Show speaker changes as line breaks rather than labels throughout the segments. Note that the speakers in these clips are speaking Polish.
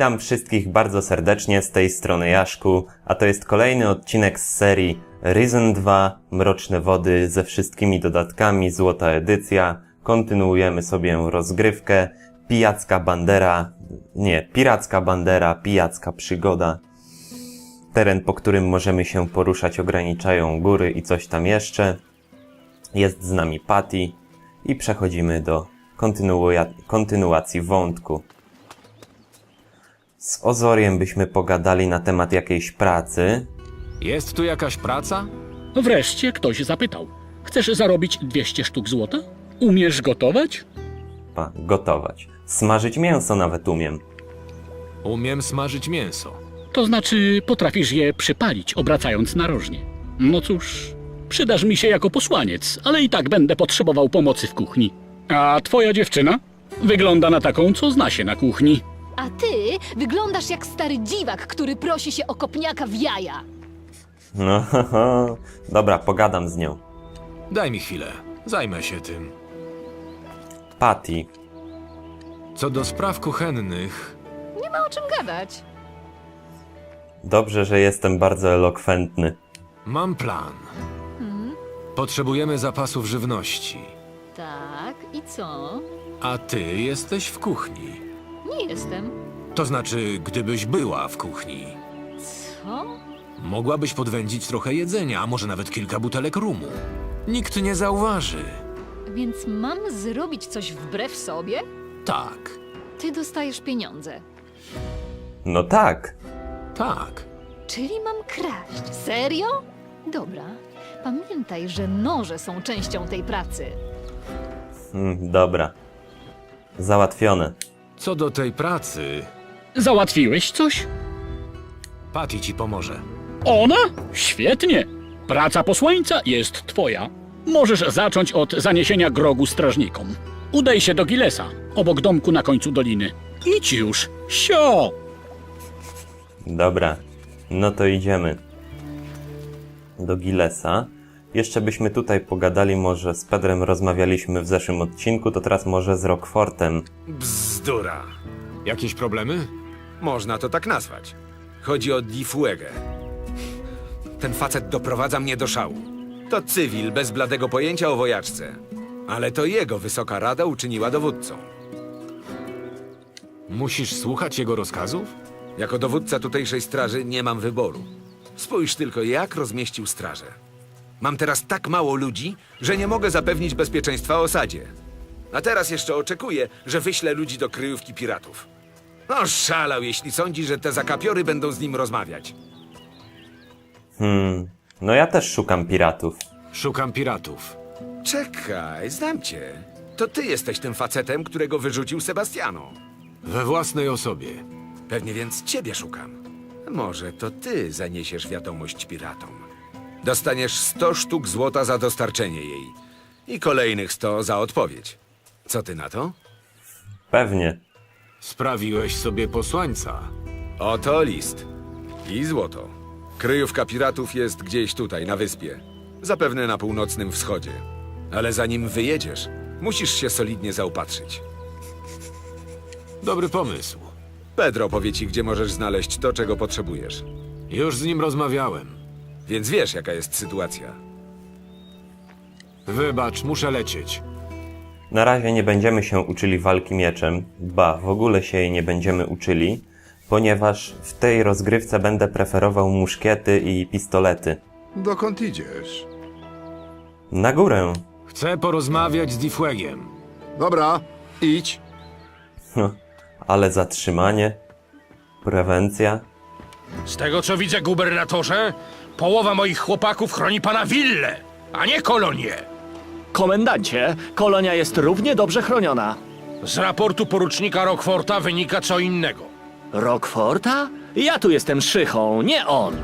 Witam wszystkich bardzo serdecznie z tej strony Jaszku, a to jest kolejny odcinek z serii Risen 2 Mroczne Wody ze wszystkimi dodatkami, złota edycja. Kontynuujemy sobie rozgrywkę. Pijacka bandera, nie, piracka bandera, pijacka przygoda. Teren, po którym możemy się poruszać, ograniczają góry i coś tam jeszcze. Jest z nami Patty i przechodzimy do kontynuacji wątku. Z Ozoriem byśmy pogadali na temat jakiejś pracy.
Jest tu jakaś praca?
Wreszcie ktoś zapytał. Chcesz zarobić 200 sztuk złota? Umiesz gotować?
Pa, gotować. Smażyć mięso nawet umiem.
Umiem smażyć mięso.
To znaczy potrafisz je przypalić, obracając narożnie. No cóż, przydasz mi się jako posłaniec, ale i tak będę potrzebował pomocy w kuchni. A twoja dziewczyna? Wygląda na taką, co zna się na kuchni.
A ty wyglądasz jak stary dziwak, który prosi się o kopniaka w jaja.
No, dobra, pogadam z nią.
Daj mi chwilę. Zajmę się tym.
Patty,
Co do spraw kuchennych,
Nie ma o czym gadać.
dobrze, że jestem bardzo elokwentny.
mam plan. Potrzebujemy zapasów żywności.
Tak, i co?
A ty jesteś w kuchni.
Nie jestem.
To znaczy, gdybyś była w kuchni,
Co?
mogłabyś podwędzić trochę jedzenia, a może nawet kilka butelek rumu. Nikt nie zauważy.
Więc mam zrobić coś wbrew sobie?
Tak,
Ty dostajesz pieniądze.
No tak.
tak.
Czyli mam kraść. Serio? Dobra. Pamiętaj, że noże są częścią tej pracy.
Mm, dobra. Załatwione.
Co do tej pracy,
Załatwiłeś coś?
Patty ci pomoże.
Ona? Świetnie. Praca posłańca jest twoja. Możesz zacząć od zaniesienia grogu strażnikom. Udaj się do Gilesa, obok domku na końcu doliny. Idź już. Sio!
Dobra. No to idziemy. Do Gilesa. Jeszcze byśmy tutaj pogadali, może z Pedrem rozmawialiśmy w zeszłym odcinku, to teraz może z Rockfortem.
Bzdura.
Jakieś problemy?
Można to tak nazwać. Chodzi o Di Fuege. Ten facet doprowadza mnie do szału. To cywil bez bladego pojęcia o wojaczce. Ale to jego wysoka rada uczyniła dowódcą.
Musisz słuchać jego rozkazów?
Jako dowódca tutejszej straży nie mam wyboru. Spójrz tylko, jak rozmieścił strażę. Mam teraz tak mało ludzi, że nie mogę zapewnić bezpieczeństwa osadzie. A teraz jeszcze oczekuję, że wyślę ludzi do kryjówki piratów. No szalał, jeśli sądzi, że te zakapiory będą z nim rozmawiać.
Hmm. No ja też szukam piratów.
Szukam piratów.
Czekaj, znam cię. To ty jesteś tym facetem, którego wyrzucił Sebastiano.
We własnej osobie.
Pewnie więc ciebie szukam. Może to ty zaniesiesz wiadomość piratom. Dostaniesz 100 sztuk złota za dostarczenie jej i kolejnych 100 za odpowiedź. Co ty na to?
Pewnie.
Sprawiłeś sobie posłańca.
Oto list. I złoto. Kryjówka piratów jest gdzieś tutaj, na wyspie. Zapewne na północnym wschodzie. Ale zanim wyjedziesz, musisz się solidnie zaopatrzyć.
Dobry pomysł.
Pedro powie ci, gdzie możesz znaleźć to, czego potrzebujesz.
Już z nim rozmawiałem.
Więc wiesz, jaka jest sytuacja.
Wybacz, muszę lecieć.
Na razie nie będziemy się uczyli walki mieczem, ba, w ogóle się jej nie będziemy uczyli, ponieważ w tej rozgrywce będę preferował muszkiety i pistolety.
Dokąd idziesz?
Na górę.
Chcę porozmawiać z Diffwegiem.
Dobra, idź.
No, ale zatrzymanie, prewencja.
Z tego co widzę, gubernatorze, połowa moich chłopaków chroni pana willę, a nie kolonię.
Komendancie, kolonia jest równie dobrze chroniona.
Z raportu porucznika Rockforta wynika co innego.
Rockforta? Ja tu jestem szychą, nie on.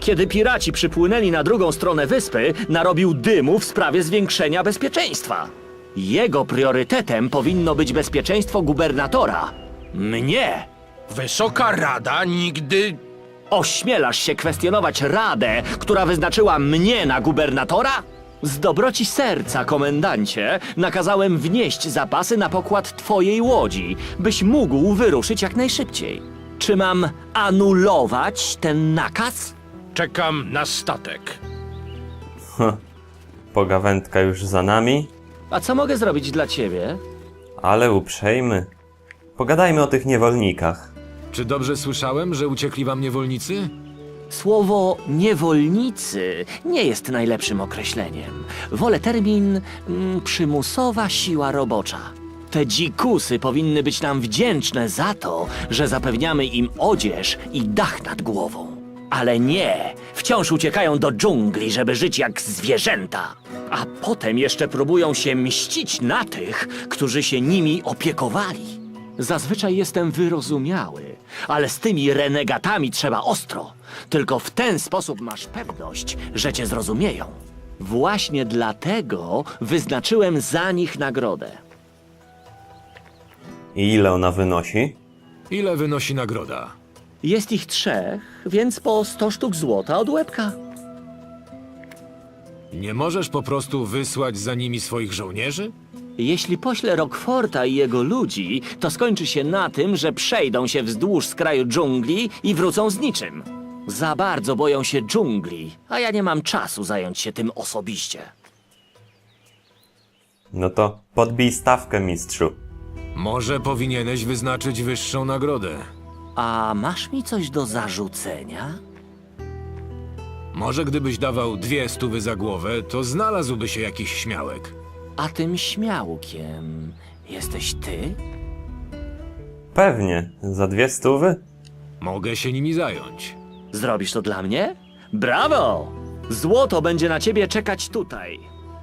Kiedy piraci przypłynęli na drugą stronę wyspy, narobił dymu w sprawie zwiększenia bezpieczeństwa. Jego priorytetem powinno być bezpieczeństwo gubernatora. Mnie!
Wysoka Rada nigdy...
Ośmielasz się kwestionować radę, która wyznaczyła mnie na gubernatora? Z dobroci serca, komendancie, nakazałem wnieść zapasy na pokład twojej łodzi, byś mógł wyruszyć jak najszybciej. Czy mam anulować ten nakaz?
Czekam na statek.
Pogawędka już za nami,
A co mogę zrobić dla ciebie?
ale uprzejmy. Pogadajmy o tych niewolnikach.
Czy dobrze słyszałem, że uciekli wam niewolnicy?
Słowo niewolnicy nie jest najlepszym określeniem. Wolę termin mm, przymusowa siła robocza. Te dzikusy powinny być nam wdzięczne za to, że zapewniamy im odzież i dach nad głową. Ale nie, wciąż uciekają do dżungli, żeby żyć jak zwierzęta. A potem jeszcze próbują się mścić na tych, którzy się nimi opiekowali. Zazwyczaj jestem wyrozumiały, ale z tymi renegatami trzeba ostro. Tylko w ten sposób masz pewność, że cię zrozumieją. Właśnie dlatego wyznaczyłem za nich nagrodę.
I ile ona wynosi?
Ile wynosi nagroda?
Jest ich trzech, więc po 100 sztuk złota od łebka.
Nie możesz po prostu wysłać za nimi swoich żołnierzy?
Jeśli poślę Rockforta i jego ludzi, to skończy się na tym, że przejdą się wzdłuż skraju dżungli i wrócą z niczym. Za bardzo boją się dżungli, a ja nie mam czasu zająć się tym osobiście.
No to podbij stawkę, mistrzu.
Może powinieneś wyznaczyć wyższą nagrodę.
A masz mi coś do zarzucenia?
Może gdybyś dawał dwie stówy za głowę, to znalazłby się jakiś śmiałek.
A tym śmiałkiem jesteś ty?
Pewnie. Za dwie stówy?
Mogę się nimi zająć.
Zrobisz to dla mnie? Brawo! Złoto będzie na ciebie czekać tutaj.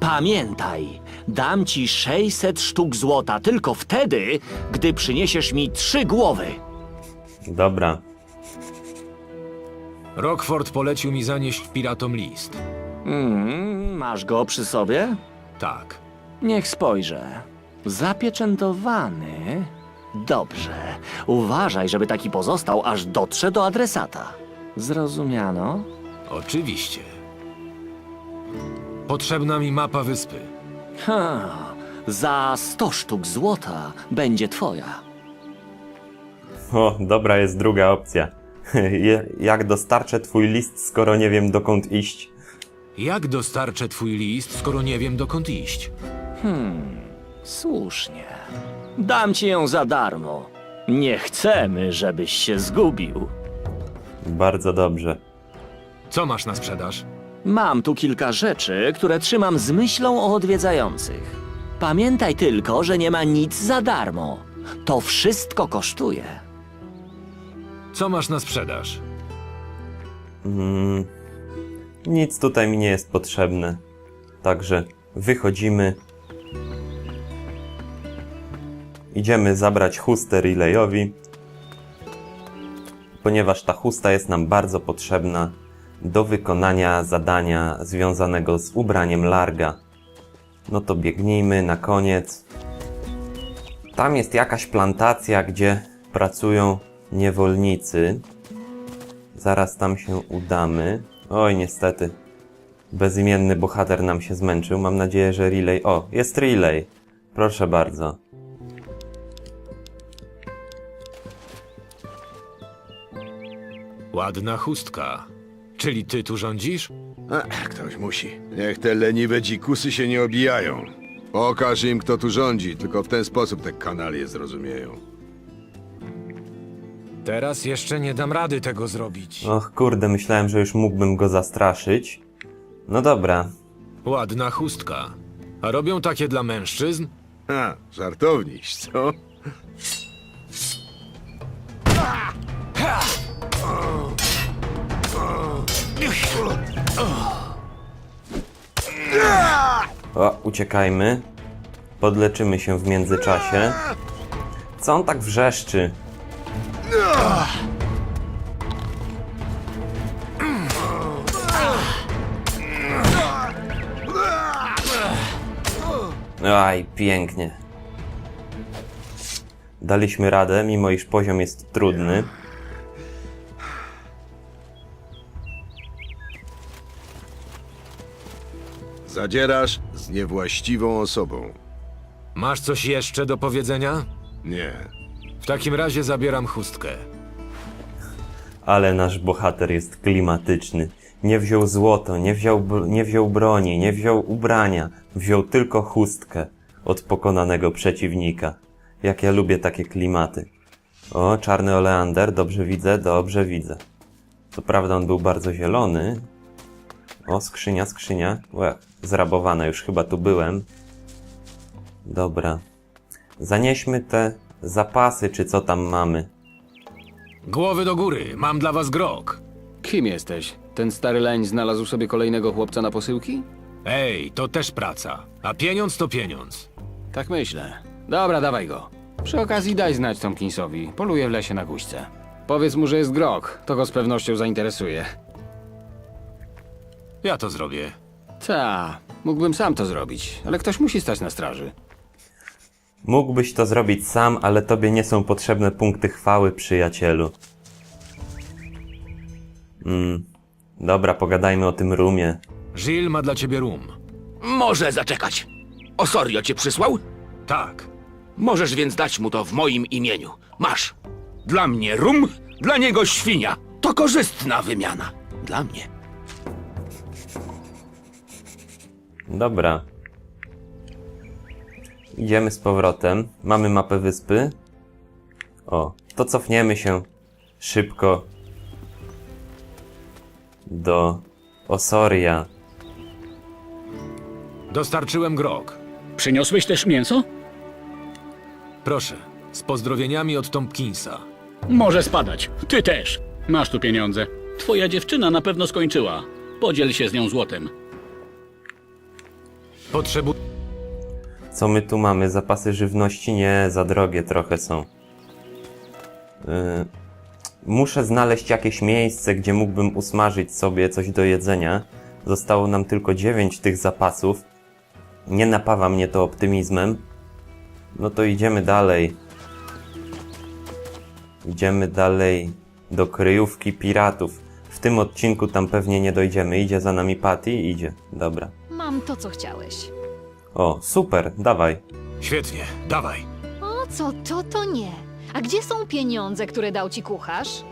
Pamiętaj, dam ci 600 sztuk złota tylko wtedy, gdy przyniesiesz mi trzy głowy.
Dobra.
Rockford polecił mi zanieść piratom list.
Mm, masz go przy sobie?
Tak.
Niech spojrzę. Zapieczętowany. Dobrze. Uważaj, żeby taki pozostał, aż dotrze do adresata. Zrozumiano?
Oczywiście. Potrzebna mi mapa wyspy.
Ha, za 100 sztuk złota będzie twoja.
O, dobra jest druga opcja. Je- Jak dostarczę twój list, skoro nie wiem dokąd iść?
Jak dostarczę twój list, skoro nie wiem dokąd iść?
Słusznie. Dam ci ją za darmo. Nie chcemy, żebyś się zgubił.
Bardzo dobrze.
Co masz na sprzedaż?
Mam tu kilka rzeczy, które trzymam z myślą o odwiedzających. Pamiętaj tylko, że nie ma nic za darmo. To wszystko kosztuje.
Co masz na sprzedaż?
Mm, nic tutaj mi nie jest potrzebne. Także wychodzimy. Idziemy zabrać chustę Relayowi, ponieważ ta chusta jest nam bardzo potrzebna do wykonania zadania związanego z ubraniem Larga. No to biegnijmy na koniec. Tam jest jakaś plantacja, gdzie pracują niewolnicy. Zaraz tam się udamy. Oj, niestety. Bezimienny bohater nam się zmęczył. Mam nadzieję, że relay. O, jest relay. Proszę bardzo.
Ładna chustka. Czyli ty tu rządzisz?
Ech, ktoś musi. Niech te leniwe dzikusy się nie obijają. Pokaż im, kto tu rządzi, tylko w ten sposób te kanalie zrozumieją.
Teraz jeszcze nie dam rady tego zrobić.
Och, kurde, myślałem, że już mógłbym go zastraszyć. No dobra.
Ładna chustka. A robią takie dla mężczyzn?
Ha, żartowniś, co?
O, uciekajmy. Podleczymy się w międzyczasie. Co on tak wrzeszczy? Aj, pięknie. Daliśmy radę, mimo iż poziom jest trudny.
Zadzierasz z niewłaściwą osobą.
Masz coś jeszcze do powiedzenia?
Nie.
W takim razie zabieram chustkę.
Ale nasz bohater jest klimatyczny. Nie wziął złoto, nie wziął, br- nie wziął broni, nie wziął ubrania. Wziął tylko chustkę od pokonanego przeciwnika. Jak ja lubię takie klimaty. O, czarny oleander, dobrze widzę, dobrze widzę. Co prawda on był bardzo zielony. O, skrzynia, skrzynia. Łe, zrabowana, już chyba tu byłem. Dobra. Zanieśmy te zapasy, czy co tam mamy.
Głowy do góry, mam dla was grog.
Kim jesteś? Ten stary leń znalazł sobie kolejnego chłopca na posyłki?
Ej, to też praca. A pieniądz to pieniądz.
Tak myślę. Dobra, dawaj go. Przy okazji daj znać Tomkinsowi. Poluje w lesie na guźce. Powiedz mu, że jest grog. To go z pewnością zainteresuje.
Ja to zrobię.
Ta, mógłbym sam to zrobić, ale ktoś musi stać na straży.
Mógłbyś to zrobić sam, ale tobie nie są potrzebne punkty chwały, przyjacielu. Mm. Dobra, pogadajmy o tym rumie.
Jill ma dla ciebie rum.
Może zaczekać. Osorio cię przysłał?
Tak.
Możesz więc dać mu to w moim imieniu. Masz. Dla mnie rum, dla niego świnia. To korzystna wymiana. Dla mnie.
Dobra. Idziemy z powrotem. Mamy mapę wyspy. O, to cofniemy się szybko do Osoria.
Dostarczyłem grog.
Przyniosłeś też mięso?
Proszę, z pozdrowieniami od Tompkinsa.
Może spadać. Ty też. Masz tu pieniądze. Twoja dziewczyna na pewno skończyła. Podziel się z nią złotem.
Potrzebu...
Co my tu mamy? Zapasy żywności? Nie, za drogie trochę są. Yy, muszę znaleźć jakieś miejsce, gdzie mógłbym usmażyć sobie coś do jedzenia. Zostało nam tylko 9 tych zapasów. Nie napawa mnie to optymizmem. No to idziemy dalej. Idziemy dalej do kryjówki piratów. W tym odcinku tam pewnie nie dojdziemy. Idzie za nami Patty? Idzie. Dobra.
Mam to, co chciałeś.
O, super, dawaj.
Świetnie, dawaj.
O co to, to nie. A gdzie są pieniądze, które dał ci kucharz?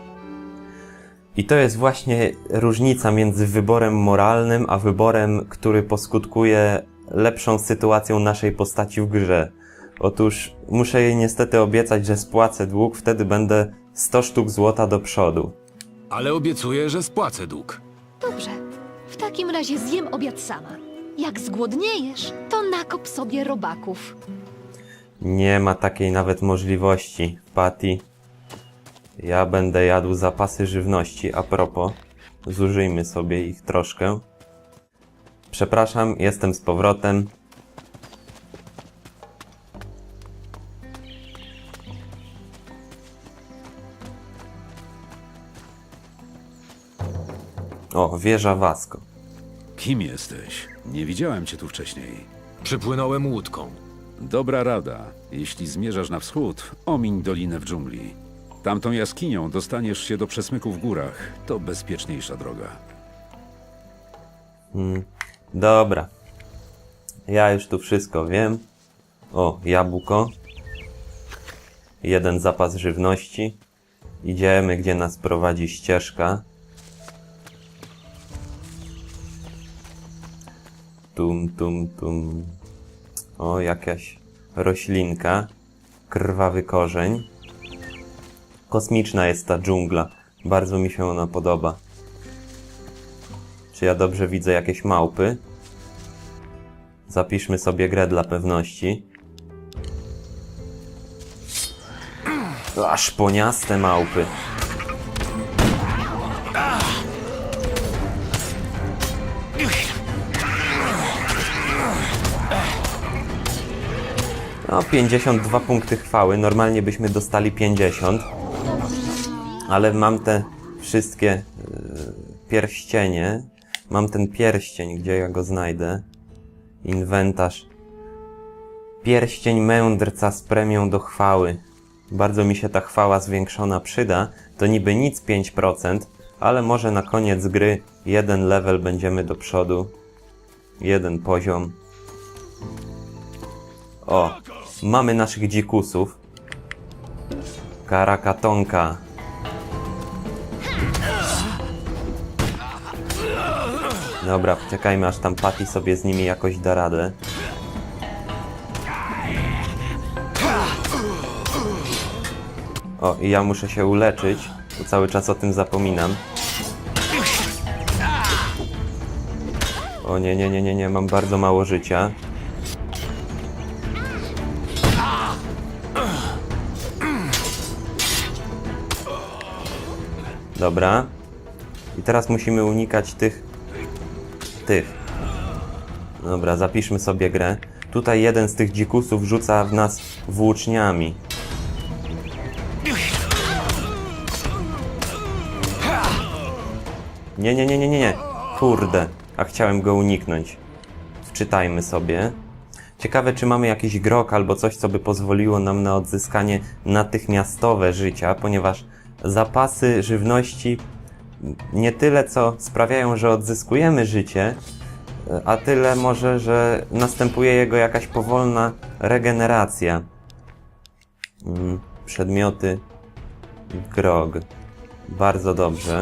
I to jest właśnie różnica między wyborem moralnym, a wyborem, który poskutkuje lepszą sytuacją naszej postaci w grze. Otóż muszę jej niestety obiecać, że spłacę dług, wtedy będę 100 sztuk złota do przodu.
Ale obiecuję, że spłacę dług.
Dobrze. W takim razie zjem obiad sama. Jak zgłodniejesz, to nakop sobie robaków.
Nie ma takiej nawet możliwości, Patty. Ja będę jadł zapasy żywności. A propos, zużyjmy sobie ich troszkę. Przepraszam, jestem z powrotem. O, wieża Wasko.
Kim jesteś? Nie widziałem cię tu wcześniej.
Przypłynąłem łódką.
Dobra rada. Jeśli zmierzasz na wschód, omiń dolinę w dżungli. Tamtą jaskinią dostaniesz się do przesmyku w górach. To bezpieczniejsza droga.
Dobra. Ja już tu wszystko wiem. O, jabłko. Jeden zapas żywności. Idziemy, gdzie nas prowadzi ścieżka. Tum, tum, tum. O, jakaś roślinka. Krwawy korzeń. Kosmiczna jest ta dżungla. Bardzo mi się ona podoba. Czy ja dobrze widzę jakieś małpy? Zapiszmy sobie grę dla pewności. Aż poniaste małpy. No, 52 punkty chwały. Normalnie byśmy dostali 50. Ale mam te wszystkie e, pierścienie. Mam ten pierścień, gdzie ja go znajdę. Inwentarz. Pierścień mędrca z premią do chwały. Bardzo mi się ta chwała zwiększona przyda. To niby nic 5%, ale może na koniec gry jeden level będziemy do przodu. Jeden poziom. O, Mamy naszych dzikusów. Karakatonka. Dobra, czekajmy aż tam Patty sobie z nimi jakoś da radę. O, i ja muszę się uleczyć, bo cały czas o tym zapominam. O nie, nie, nie, nie, nie, mam bardzo mało życia. Dobra. I teraz musimy unikać tych... tych. Dobra, zapiszmy sobie grę. Tutaj jeden z tych dzikusów rzuca w nas włóczniami. Nie, nie, nie, nie, nie, nie. Kurde, a chciałem go uniknąć. Wczytajmy sobie. Ciekawe, czy mamy jakiś grok albo coś, co by pozwoliło nam na odzyskanie natychmiastowe życia, ponieważ zapasy żywności nie tyle co sprawiają, że odzyskujemy życie, a tyle może, że następuje jego jakaś powolna regeneracja. Mm, Przedmioty. Grog. Bardzo dobrze.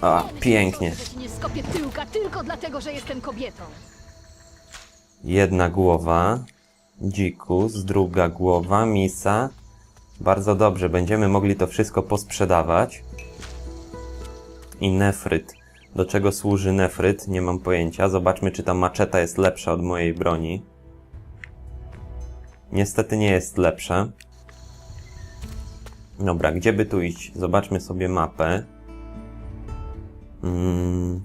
A, pięknie.
Nie skopię tyłka tylko dlatego, że jestem kobietą.
Jedna głowa. Dzikus, druga głowa, misa. Bardzo dobrze, będziemy mogli to wszystko posprzedawać. I nefryt. Do czego służy nefryt? Nie mam pojęcia. Zobaczmy, czy ta maczeta jest lepsza od mojej broni. Niestety nie jest lepsza. Dobra, gdzie by tu iść? Zobaczmy sobie mapę. Mm.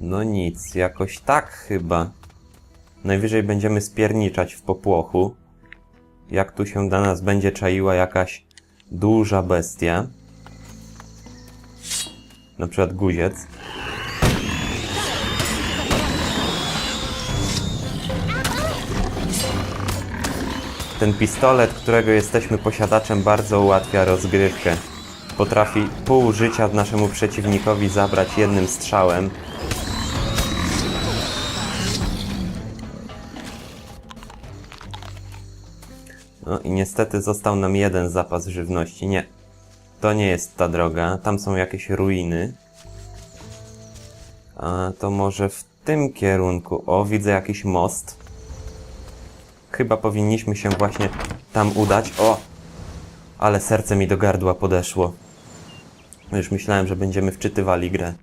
No nic, jakoś tak chyba. Najwyżej będziemy spierniczać w popłochu. Jak tu się dla nas będzie czaiła jakaś duża bestia. Na przykład guziec. Ten pistolet, którego jesteśmy posiadaczem, bardzo ułatwia rozgrywkę. Potrafi pół życia naszemu przeciwnikowi zabrać jednym strzałem. No i niestety został nam jeden zapas żywności. Nie. To nie jest ta droga. Tam są jakieś ruiny. A to może w tym kierunku. O, widzę jakiś most. Chyba powinniśmy się właśnie tam udać. O! Ale serce mi do gardła podeszło. Już myślałem, że będziemy wczytywali grę.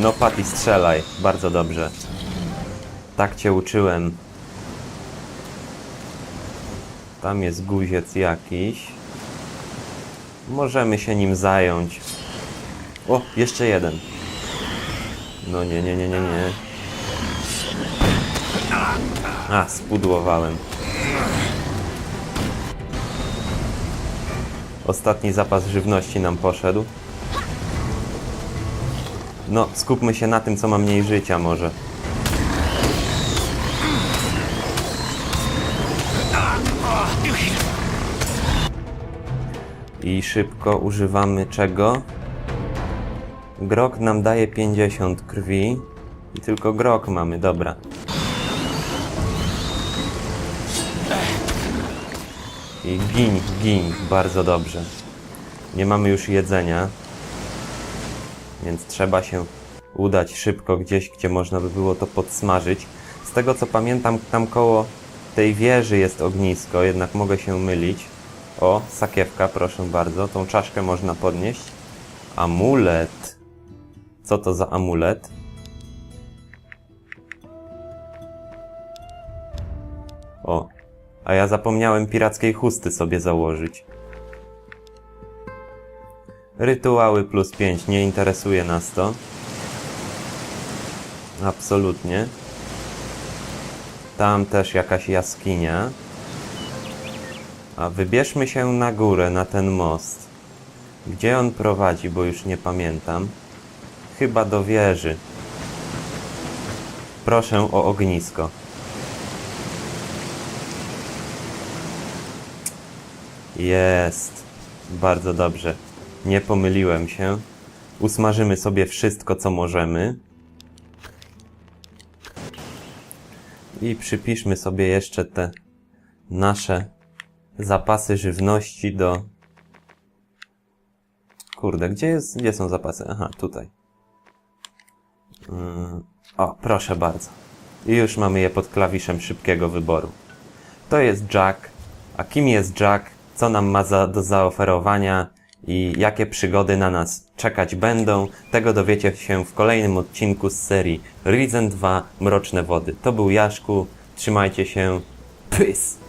No, Patty, strzelaj. Bardzo dobrze. Tak cię uczyłem. Tam jest guziec jakiś. Możemy się nim zająć. O, jeszcze jeden. No nie, nie, nie, nie, nie. A, spudłowałem. Ostatni zapas żywności nam poszedł. No, skupmy się na tym, co ma mniej życia może. I szybko używamy czego? Grok nam daje 50 krwi. I tylko grok mamy, dobra. I gin, gin, bardzo dobrze. Nie mamy już jedzenia. Więc trzeba się udać szybko gdzieś, gdzie można by było to podsmażyć. Z tego co pamiętam, tam koło tej wieży jest ognisko, jednak mogę się mylić. O, sakiewka, proszę bardzo. Tą czaszkę można podnieść. Amulet. Co to za amulet? O, a ja zapomniałem pirackiej chusty sobie założyć. Rytuały plus 5, nie interesuje nas to. Absolutnie. Tam też jakaś jaskinia. A wybierzmy się na górę, na ten most. Gdzie on prowadzi, bo już nie pamiętam. Chyba do wieży. Proszę o ognisko. Jest. Bardzo dobrze. Nie pomyliłem się. Usmażymy sobie wszystko, co możemy. I przypiszmy sobie jeszcze te nasze zapasy żywności do... Kurde, gdzie, jest, gdzie są zapasy? Aha, tutaj. Mm, O, proszę bardzo. I już mamy je pod klawiszem szybkiego wyboru. To jest Jack. A kim jest Jack? Co nam ma za, do zaoferowania? I jakie przygody na nas czekać będą? Tego dowiecie się w kolejnym odcinku z serii Risen 2 Mroczne Wody. To był Jaszku. Trzymajcie się. Pys!